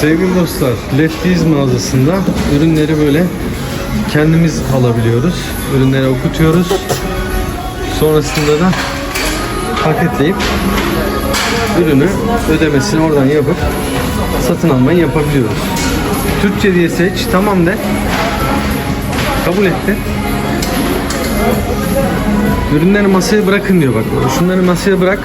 Sevgili dostlar, Lefties mağazasında ürünleri böyle kendimiz alabiliyoruz. Ürünleri okutuyoruz. Sonrasında da paketleyip ürünü ödemesini oradan yapıp satın almayı yapabiliyoruz. Türkçe diye seç, tamam de. Kabul etti. Ürünleri masaya bırakın diyor bak. Şunları masaya bırak.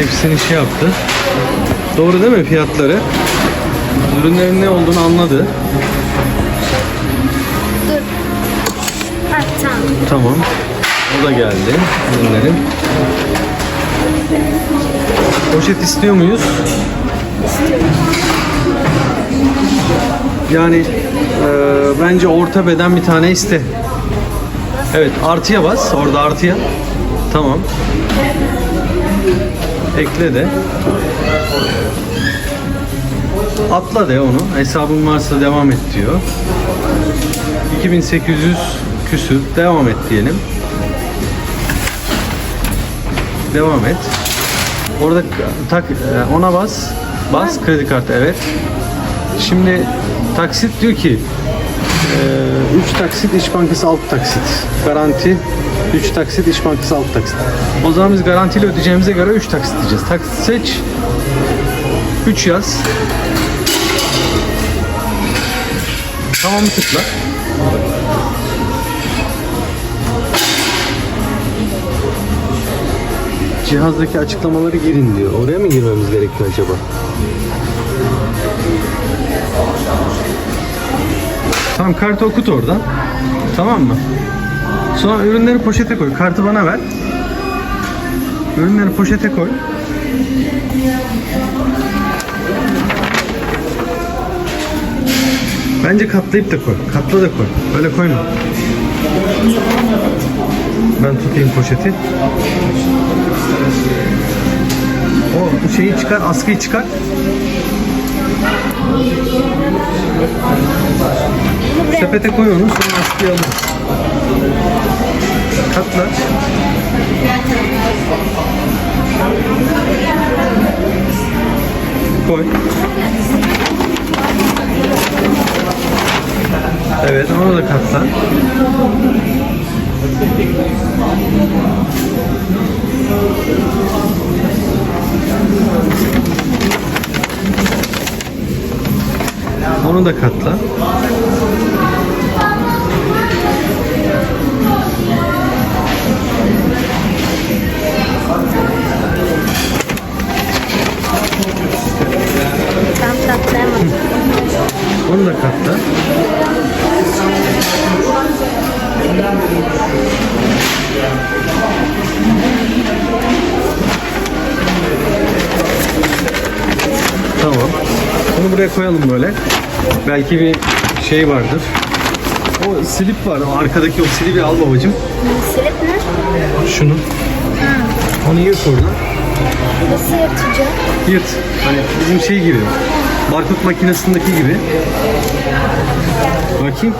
Hepsini şey yaptı. Doğru değil mi fiyatları? Ürünlerin ne olduğunu anladı. Dur. Ha tamam. Tamam. O da geldi ürünlerin. Poşet istiyor muyuz? Yani e, bence orta beden bir tane iste. Evet artıya bas. Orada artıya. Tamam. Ekle de. Atla de onu. Hesabın varsa devam et diyor. 2800 küsür. Devam et diyelim. Devam et. Orada tak e, ona bas. Bas kredi kartı evet. Şimdi taksit diyor ki 3 taksit İş Bankası alt taksit. Garanti 3 taksit İş Bankası alt taksit. O zaman biz garantiyle ödeyeceğimize göre 3 taksit diyeceğiz. Taksit seç. 3 yaz. Tamam tıkla. Cihazdaki açıklamaları girin diyor. Oraya mı girmemiz gerekiyor acaba? Tamam kartı okut oradan. Tamam mı? Sonra ürünleri poşete koy. Kartı bana ver. Ürünleri poşete koy. Bence katlayıp da koy. Katla da koy. Böyle koyma. Ben tutayım poşeti. O şeyi çıkar, askıyı çıkar. Sepete koy onu, sonra askıya. Katla. Koy. Evet, onu da katla. Onu da katla. Onu da katla. Tamam. Bunu buraya koyalım böyle. Belki bir şey vardır. O slip var. O arkadaki o slipi al babacığım. Silip ne? Şunu. Onu yırt oradan. Nasıl yapacağım? Yırt. Hani bizim şey gibi. Barkod makinesindeki gibi. Bakayım.